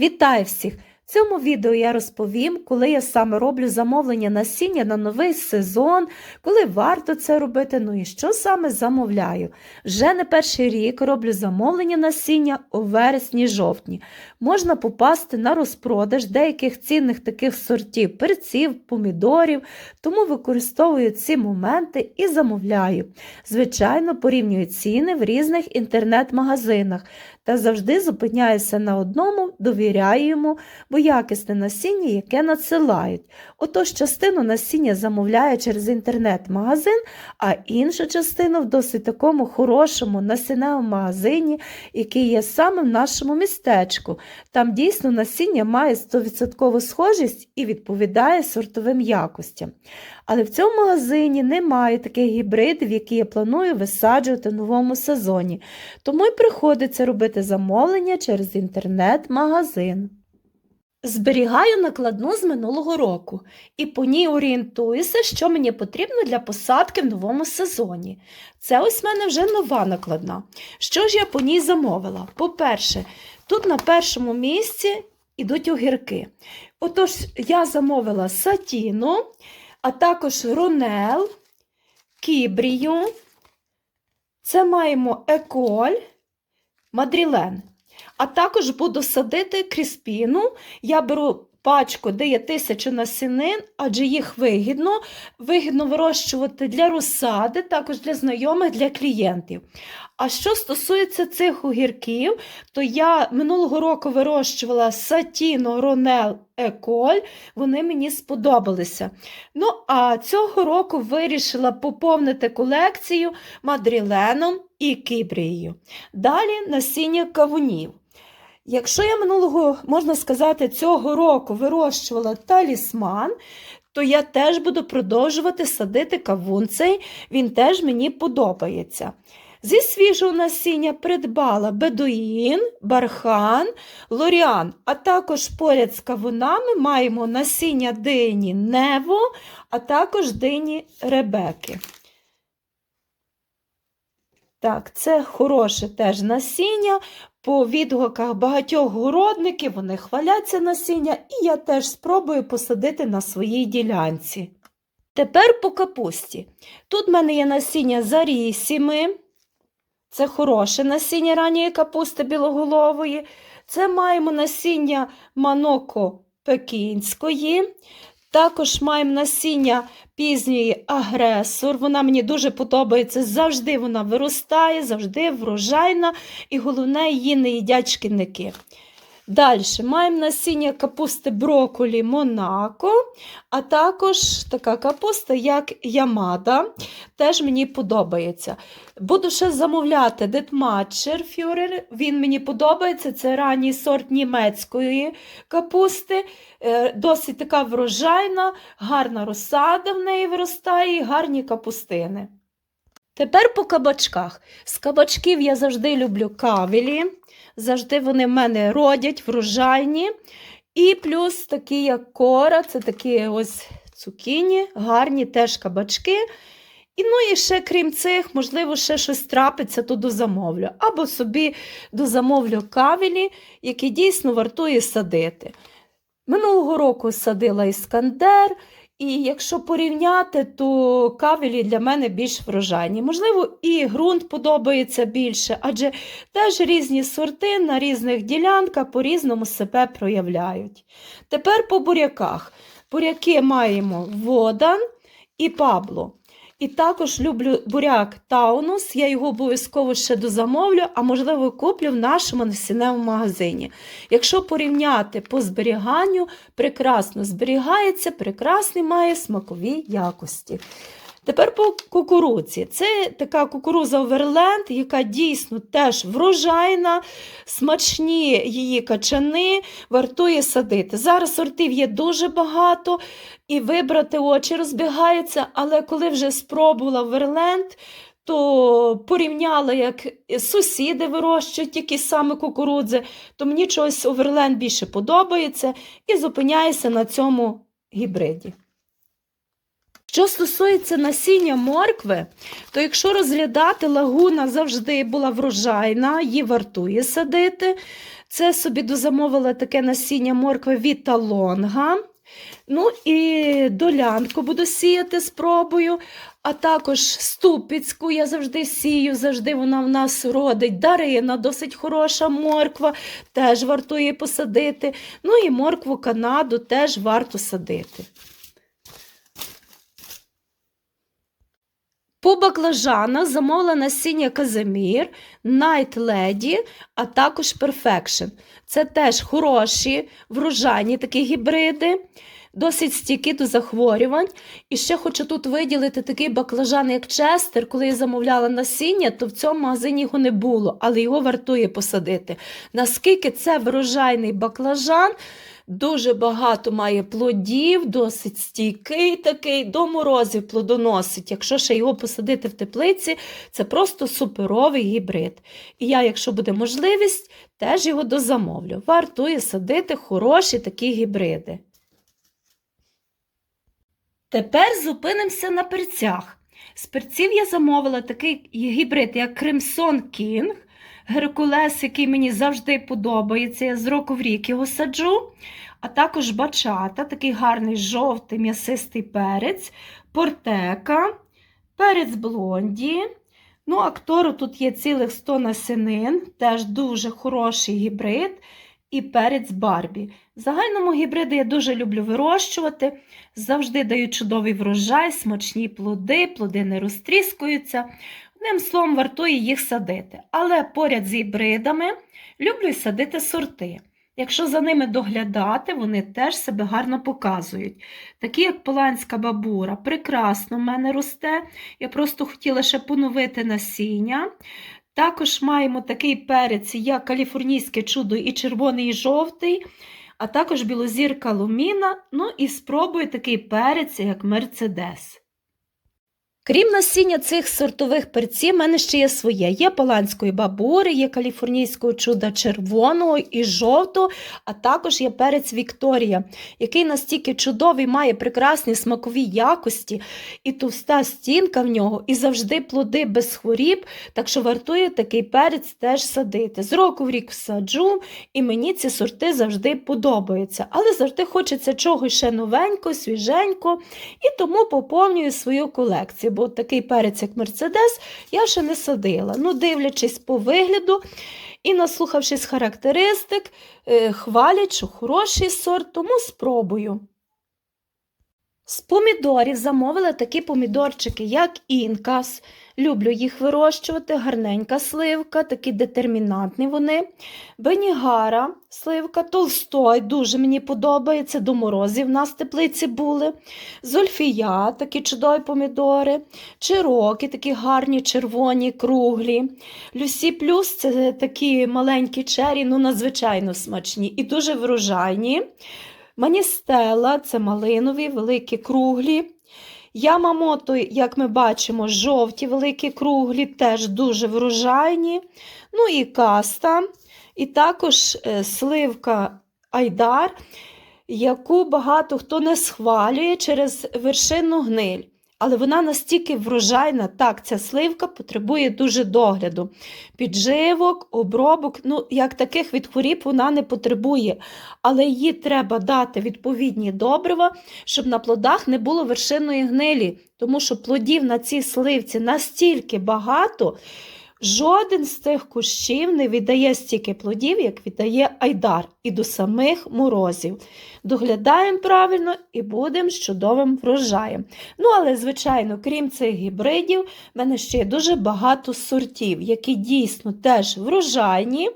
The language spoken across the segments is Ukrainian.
Вітаю всіх! В цьому відео я розповім, коли я саме роблю замовлення насіння на новий сезон, коли варто це робити, ну і що саме замовляю. Вже не перший рік роблю замовлення насіння у вересні-жовтні. Можна попасти на розпродаж деяких цінних таких сортів перців, помідорів, тому використовую ці моменти і замовляю. Звичайно, порівнюю ціни в різних інтернет-магазинах та завжди зупиняюся на одному, довіряю йому, бо якісне насіння, яке надсилають. Отож, частину насіння замовляю через інтернет-магазин, а іншу частину в досить такому хорошому насінневому магазині, який є саме в нашому містечку. Там дійсно насіння має 100% схожість і відповідає сортовим якостям. Але в цьому магазині немає таких гібридів, які я планую висаджувати в новому сезоні. Тому й приходиться робити замовлення через інтернет-магазин. Зберігаю накладну з минулого року і по ній орієнтуюся, що мені потрібно для посадки в новому сезоні. Це ось в мене вже нова накладна. Що ж я по ній замовила? По-перше, тут на першому місці йдуть огірки. Отож, я замовила сатіну, а також ронел, кібрію. Це маємо еколь, мадрілен. А також буду садити кріспіну. Я беру пачку, де є тисячу насінин, адже їх вигідно. Вигідно вирощувати для розсади, також для знайомих, для клієнтів. А що стосується цих огірків, то я минулого року вирощувала сатіно, ронел, еколь, вони мені сподобалися. Ну, а цього року вирішила поповнити колекцію мадріленом і кібрією. Далі насіння кавунів. Якщо я минулого, можна сказати, цього року вирощувала талісман, то я теж буду продовжувати садити кавун цей, він теж мені подобається. Зі свіжого насіння придбала бедуїн, бархан, лоріан, а також поряд з кавунами маємо насіння дині нево, а також дині ребеки. Так, це хороше теж насіння. По відгуках багатьох городників вони хваляться насіння, і я теж спробую посадити на своїй ділянці. Тепер по капусті. Тут в мене є насіння зарісіми. Це хороше насіння ранньої капусти білоголової. Це маємо насіння маноко пекінської. Також маємо насіння пізньої агресор. Вона мені дуже подобається. Завжди вона виростає, завжди врожайна, і головне, її не їдять шкідники. Далі маємо насіння капусти броколі Монако, а також така капуста, як Ямада. Теж мені подобається. Буду ще замовляти Детматчер Фюрер. Він мені подобається. Це ранній сорт німецької капусти. Е, Досить така врожайна, гарна розсада в неї виростає, гарні капустини. Тепер по кабачках. З кабачків я завжди люблю кавелі. Завжди вони в мене родять, врожайні. І плюс такі, як кора, це такі ось цукіні, гарні теж кабачки. І ну і ще, крім цих, можливо, ще щось трапиться, то дозамовлю. Або собі дозамовлю кавелі, які дійсно вартує садити. Минулого року садила іскандер, і якщо порівняти, то кавелі для мене більш врожайні. Можливо, і ґрунт подобається більше, адже теж різні сорти на різних ділянках по-різному себе проявляють. Тепер по буряках. Буряки маємо водан і пабло. І також люблю буряк Таунус, я його обов'язково ще дозамовлю, а можливо куплю в нашому насінневому магазині. Якщо порівняти по зберіганню, прекрасно зберігається, прекрасний має смакові якості. Тепер по кукурудзі. Це така кукуруза Оверленд, яка дійсно теж врожайна, смачні її качани, вартує садити. Зараз сортів є дуже багато, і вибрати очі розбігаються, але коли вже спробувала Оверленд, то порівняла, як сусіди вирощують які саме кукурудзи, то мені чогось Оверленд більше подобається і зупиняюся на цьому гібриді. Що стосується насіння моркви, то якщо розглядати, лагуна завжди була врожайна, її вартує садити. Це собі дозамовила таке насіння моркви від талонга. Ну і долянку буду сіяти, спробую. А також ступіцьку я завжди сію, завжди вона в нас родить. Дарина досить хороша морква, теж варто її посадити. Ну і моркву Канаду теж варто садити. По баклажанах замовила насіння Казимір, Night Lady, а також Perfection. Це теж хороші, врожайні такі гібриди, досить стійкі до захворювань. І ще хочу тут виділити такий баклажан, як Честер. Коли я замовляла насіння, то в цьому магазині його не було, але його вартує посадити. Наскільки це врожайний баклажан, Дуже багато має плодів, досить стійкий такий, до морозів плодоносить. Якщо ще його посадити в теплиці, це просто суперовий гібрид. І я, якщо буде можливість, теж його дозамовлю. Вартує садити хороші такі гібриди. Тепер зупинимося на перцях. З перців я замовила такий гібрид, як Crimson King. Геркулес, який мені завжди подобається, я з року в рік його саджу. А також бачата, такий гарний жовтий м'ясистий перець, портека, перець блонді. Ну, актору тут є цілих 100 насінин, теж дуже хороший гібрид. І перець Барбі. В загальному гібриди я дуже люблю вирощувати, завжди дають чудовий врожай, смачні плоди, плоди не розтріскуються. Одним словом, вартує їх садити. Але поряд з гібридами люблю й садити сорти. Якщо за ними доглядати, вони теж себе гарно показують. Такі, як поланська бабура, прекрасно в мене росте. Я просто хотіла ще поновити насіння. Також маємо такий перець, як каліфорнійське чудо і червоний, і жовтий, а також білозірка луміна. Ну і спробую такий перець, як мерцедес. Крім насіння цих сортових перців, в мене ще є своє. Є поланської бабури, є каліфорнійського чуда червоного і жовтого, а також є перець Вікторія, який настільки чудовий, має прекрасні смакові якості, і товста стінка в нього, і завжди плоди без хворіб, так що вартує такий перець теж садити. З року в рік саджу, і мені ці сорти завжди подобаються. Але завжди хочеться чогось ще новенького, свіженького, і тому поповнюю свою колекцію бо такий перець, як Мерседес, я ще не садила. Ну, дивлячись по вигляду і наслухавшись характеристик, е, хвалять, що хороший сорт, тому спробую. З помідорів замовила такі помідорчики, як інкас. Люблю їх вирощувати, гарненька сливка, такі детермінантні вони. Бенігара, сливка, толстой, дуже мені подобається, до морозів в нас теплиці були. Зольфія, такі чудові помідори, чироки, такі гарні, червоні, круглі. Люсі плюс це такі маленькі чері, ну надзвичайно смачні і дуже врожайні. Маністела це малинові, великі круглі. Ямамото, як ми бачимо, жовті, великі круглі, теж дуже врожайні. Ну і каста, і також е, сливка Айдар, яку багато хто не схвалює через вершинну гниль але вона настільки врожайна, так, ця сливка потребує дуже догляду. Підживок, обробок, ну, як таких від хворіб вона не потребує, але їй треба дати відповідні добрива, щоб на плодах не було вершинної гнилі, тому що плодів на цій сливці настільки багато. Жоден з цих кущів не віддає стільки плодів, як віддає айдар, і до самих морозів. Доглядаємо правильно і будемо з чудовим врожаєм. Ну, але, звичайно, крім цих гібридів, в мене ще є дуже багато сортів, які дійсно теж врожайні.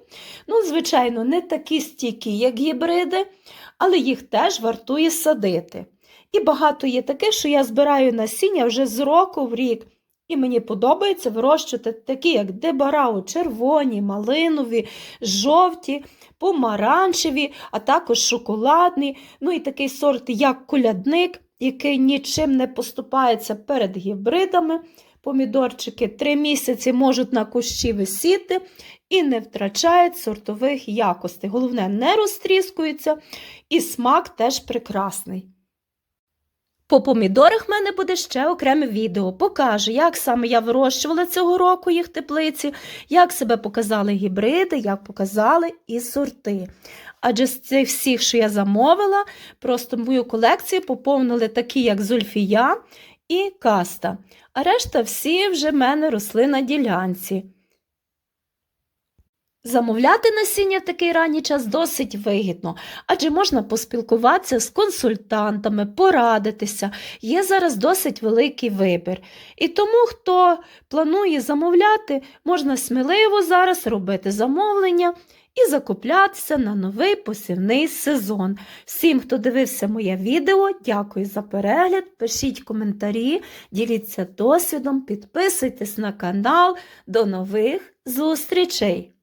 Ну, звичайно, не такі стійкі, як гібриди, але їх теж вартує садити. І багато є таких, що я збираю насіння вже з року в рік. І мені подобається вирощувати такі, як дебарау, червоні, малинові, жовті, помаранчеві, а також шоколадні. Ну і такий сорт, як колядник, який нічим не поступається перед гібридами. Помідорчики три місяці можуть на кущі висіти і не втрачають сортових якостей. Головне, не розтріскуються, і смак теж прекрасний. По помідорах в мене буде ще окреме відео. Покажу, як саме я вирощувала цього року їх теплиці, як себе показали гібриди, як показали і сорти. Адже з цих всіх, що я замовила, просто мою колекцію поповнили такі, як Зульфія і Каста. А решта всі вже в мене росли на ділянці. Замовляти насіння в такий ранній час досить вигідно, адже можна поспілкуватися з консультантами, порадитися. Є зараз досить великий вибір. І тому, хто планує замовляти, можна сміливо зараз робити замовлення і закуплятися на новий посівний сезон. Всім, хто дивився моє відео, дякую за перегляд. Пишіть коментарі, діліться досвідом, підписуйтесь на канал. До нових зустрічей!